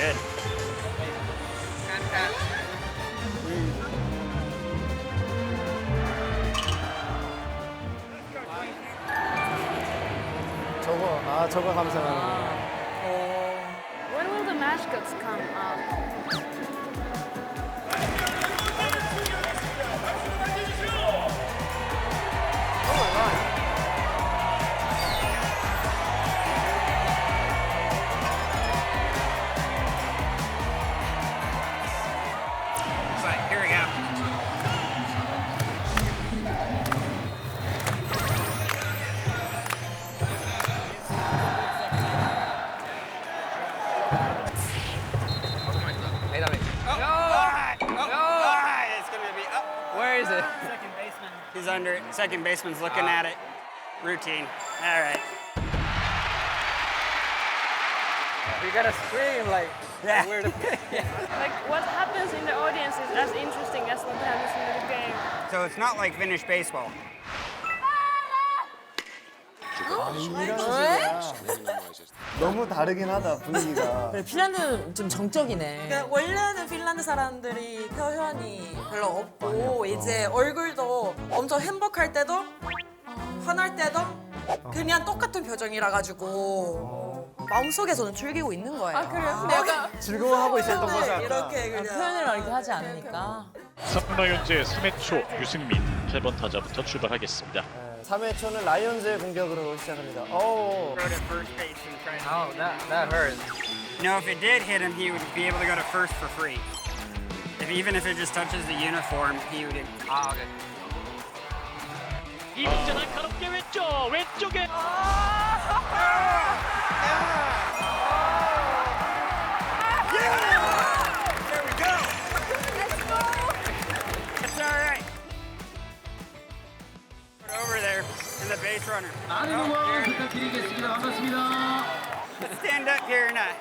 Good. When will the mascots come up? Second baseman's looking uh, at it. Routine. All right. We gotta scream like yeah. Like what happens in the audience is as interesting as what happens in the game. So it's not like Finnish baseball. 너무 다르긴 하다 분위기가. 그래, 네, 핀란드좀 정적이네. 그러니까 원래는 핀란드 사람들이 표현이 별로 없고 이제 얼굴도 엄청 행복할 때도 화날 때도 그냥 똑같은 표정이라 가지고 마음속에서는 즐기고 있는 거예요. 아 그래요? 네. 내가 즐거워하고 있었던 네, 거지 않 이렇게 아, 그냥 표현을 이렇게 하지 않으니까. 3라 현재 3회 초 유승민 8번 타자부터 출발하겠습니다. 3회 초는 라이온즈의 공격으로 시작합니다. 오. to first base and try and- Oh, that, that hurt. You know, if it did hit him, he would be able to go to first for free. If even if it just touches the uniform, he would. 아, 오케이. 이민재는 가볍게 왼쪽 왼쪽에 and the base runner. Oh, stand up here and I.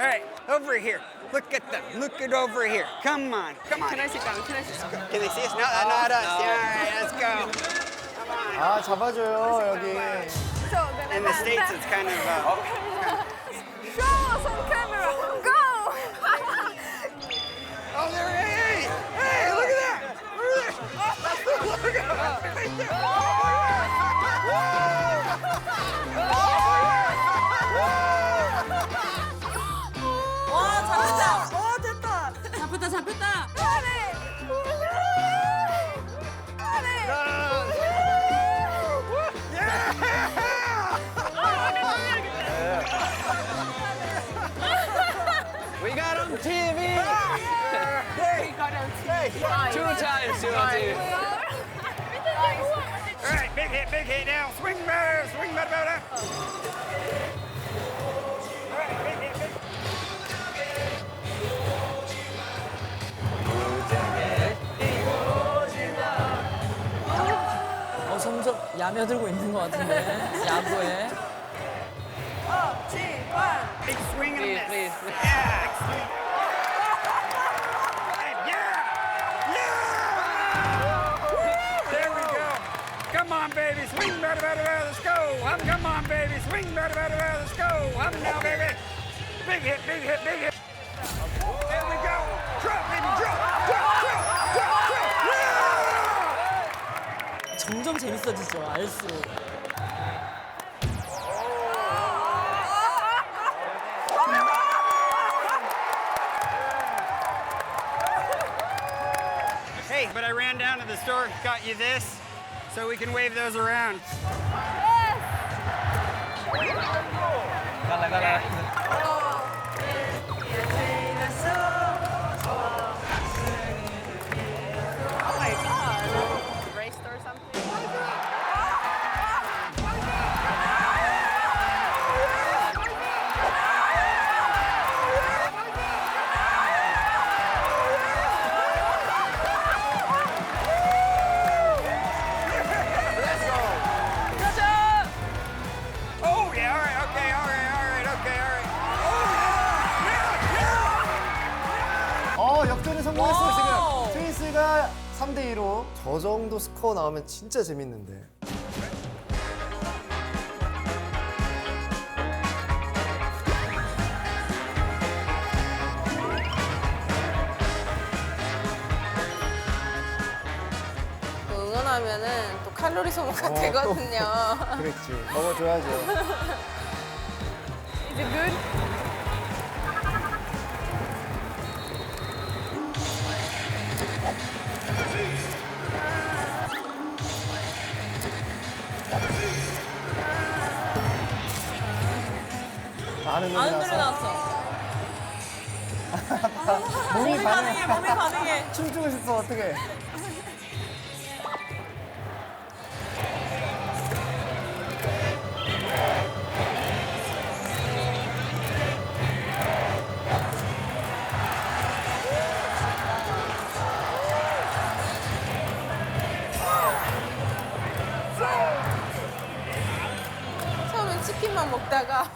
All right, over here. Look at them. Look at over here. Come on. Come on. Can I sit down? Can I sit down? Can they see us? No, not us. No. Yeah, all right, let's go. Come on. 아 ah, 잡아줘요 여기. In the states, it's kind of. Uh, Show us on camera. Go. oh, there he is. Hey, look at that. Look at that. Look at that. Right oh. there. We got on TV. Hey, we got on TV. Two times, two times. All right, big hit, big hit now. Swing, bear, swing, bear, bear. All right, big hit, big. 점점 야며들고 있는 것 같은데 야구에 Big swing and please, a miss. Please, please. Yeah, big swing. And yeah! Yeah! There we go. Come on, baby, swing, better, better, better, let's go. Um, come on, baby, swing, better, better, better, let's go. Um, now, baby. Big hit, big hit, big hit. There we go. Drop, baby, drop, drop, drop, drop, drop. Yeah! 점점 재밌어지죠, 알수. I ran down to the store, got you this, so we can wave those around. Yes! 역전에 성공했어요, 지금. 트윈스가 3대2로. 저 정도 스코어 나오면 진짜 재밌는데. 응원하면은 또 칼로리 소모가 어, 되거든요. 그랬지. 먹어줘야죠. 이제 눈 아는 노래 아는 노래 나왔어. 나왔어. 몸이 반응해, 몸이 반응해. 춤추고 싶어 어떻게? 먹다가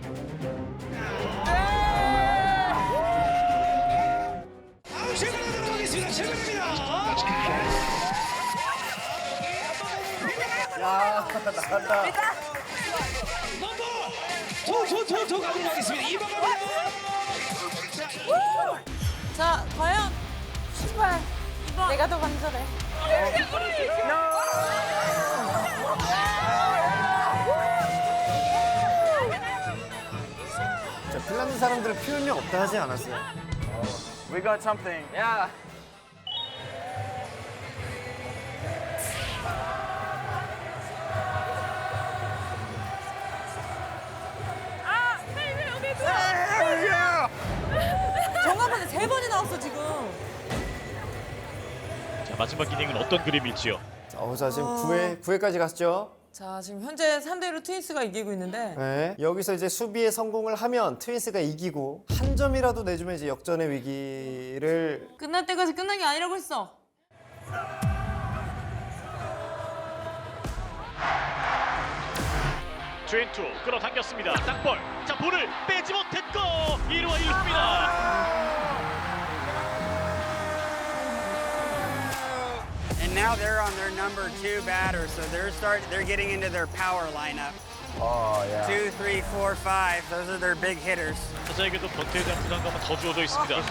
자, 과연 출발. 이번. 내가 더 간절해. 자, 핀란드 사람들 은 표현력 없다 하지 않았어요? We got something. Yeah. 마지막 이닝은 어떤 그림일지요. 어, 자 지금 9회 어. 9회까지 갔죠. 자, 지금 현재 3대1로 트윈스가 이기고 있는데 네. 여기서 이제 수비에 성공을 하면 트윈스가 이기고 한 점이라도 내주면 이제 역전의 위기를 끝날 때까지 끝난 게 아니라고 했어. 트윈투 끌어당겼습니다. 땅볼. 자 볼을 빼지 못했고 1루와 1루입니다. now they're on their number two batter, so they're start they're getting into their power lineup. Oh, yeah. Two, three, four, five. Those are their big hitters. 번트에 대한 부담감은 더 주어져 있습니다.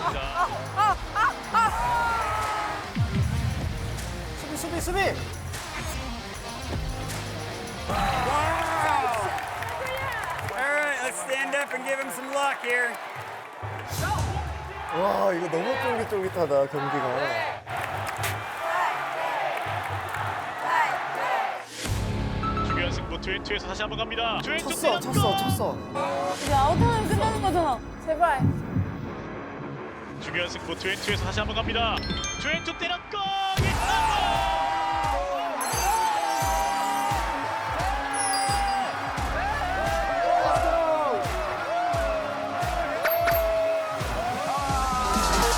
수비 수비 수비. Wow! All right, let's stand up and give him some luck here. Wow, 이거 너무 쫄깃쫄깃하다 경기가. 2 2에서 다시 한 번 갑니다. 쳤어 쳤어 쳤어 이제 아웃하면 끝나는 거잖아. 제발. 중요한 승부 트웬에서 다시 한 번 갑니다. 트웬 때렸고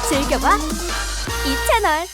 즐겨봐 이 채널.